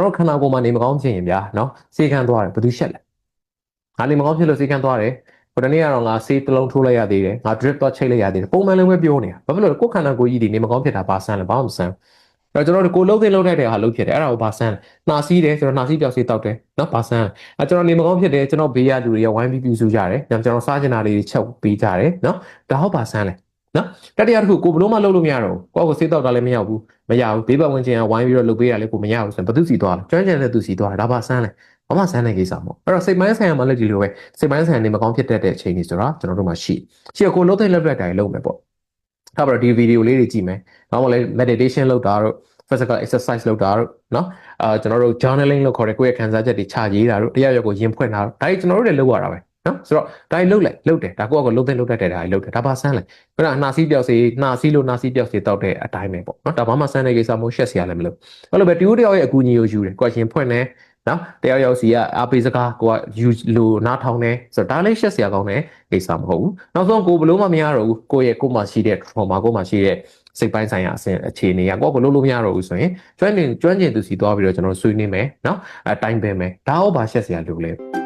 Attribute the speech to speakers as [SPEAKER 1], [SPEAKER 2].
[SPEAKER 1] ကျွန်တော်ခန္ဓာကိုယ်မှာနေမကောင်းဖြစ်ရင်ဗျာနော်စေခံသွားတယ်ဘယ်သူရှက်လဲငါနေမကောင်းဖြစ်လို့စေခံသွားတယ်ဟိုတနေ့ကတော့ငါဆေးတစ်လုံးထိုးလိုက်ရသေးတယ်ငါ drip တော့ချိတ်လိုက်ရသေးတယ်ပုံမှန်လည်းပဲပြောနေတာဘာဖြစ်လို့လဲကိုယ်ခန္ဓာကိုယ်ကြီးဒီနေမကောင်းဖြစ်တာဘာဆန်းလဲဘာမှမဆန်းအဲ့တော့ကျွန်တော်တို့ကိုလုံးသိလုံးထိုက်တဲ့ဟာလုံးဖြစ်တယ်အဲ့ဒါကိုဘာဆန်းလဲနှာစီးတယ်ကျွန်တော်နှာစီးပြောက်စီးတောက်တယ်နော်ဘာဆန်းလဲအဲ့ကျွန်တော်နေမကောင်းဖြစ်တယ်ကျွန်တော်ဘေးရလူတွေကဝိုင်းပြီးပြူစုကြတယ်ညကျွန်တော်စားချင်တာလေးတွေချက်ပေးကြတယ်နော်ဒါဟောဘာဆန်းလဲ နော်တတိယတစ်ခုကိုဘလို့မှလုပ်လို့မရတော့ဘူးကိုယ့်ကိုစေးတောက်တာလည်းမရဘူးမရဘူးဘေးပတ်ဝန်းကျင်ကဝိုင်းပြီးတော့လုပ်ပေးရလဲကိုမရဘူးဆိုရင်ဘသူစီသွားလဲကျွမ်းကျင်တဲ့သူစီသွားတယ်ဒါပါဆန်းလဲဘာမှဆန်းတဲ့ကိစ္စမဟုတ်အဲ့တော့စိတ်ပိုင်းဆိုင်ရာမှာလည်းဒီလိုပဲစိတ်ပိုင်းဆိုင်ရာနေမကောင်းဖြစ်တတ်တဲ့အချိန်ကြီးဆိုတာကျွန်တော်တို့မှာရှိရှိကိုလုံးသိလက်လက်တိုင်းလုပ်မယ်ပေါ့ဒါပါတော့ဒီဗီဒီယိုလေးတွေကြည့်မယ်နောက်မှလည်း meditation လုပ်တာတို့ physical exercise လုပ်တာတို့เนาะအာကျွန်တော်တို့ journaling လို့ခေါ်တဲ့ကိုယ့်ရဲ့ခံစားချက်တွေခြာရေးတာတို့တရားရွက်ကိုရင်ဖွင့်တာတို့ဒါတွေကျွန်တော်တို့တွေလုပ်ရတာပဲ နော်ဆိုတော့ဒါတွေလုပ်လိုက်လုပ်တယ်ဒါကိုယ့်အကိုလုပ်တဲ့လုပ်တတ်တဲ့ဒါတွေလုပ်တယ်ဒါပါဆန်းလဲခုနကနှာစီးပြောက်စီနှာစီးလို့နှာစီးပြောက်စီတောက်တဲ့အတိုင်းပဲပေါ့နော်ဒါဘာမှဆန်းတဲ့ကိစ္စမဟုတ်ရှက်စရာလည်းမလိုအဲ့လိုပဲတူတယောက်ရဲ့အကူအညီကိုယူတယ်ကိုယ်ရှင်ဖွင့်တယ်နော်တယောက်ယောက်စီကအားပေးစကားကိုကယူလို့နားထောင်တယ်ဆိုတော့ဒါလည်းရှက်စရာကောင်းတဲ့ကိစ္စမဟုတ်ဘူးနောက်ဆုံးကိုဘလို့မှမရတော့ဘူးကိုယ့်ရဲ့ကိုယ်မှရှိတဲ့ trauma ကိုယ်မှရှိတဲ့စိတ်ပိုင်းဆိုင်ရာအဆင့်အခြေအနေကကိုယ့်ကလုံးလို့မရတော့ဘူးဆိုရင်ကျွမ်းကျင်ကျွမ်းကျင်သူစီသွားပြီးတော့ကျွန်တော်ဆွေးနွေးမယ်နော်အဲတိုင်းပင်မယ်ဒါတော့ဘာရှက်စရာလိုလဲ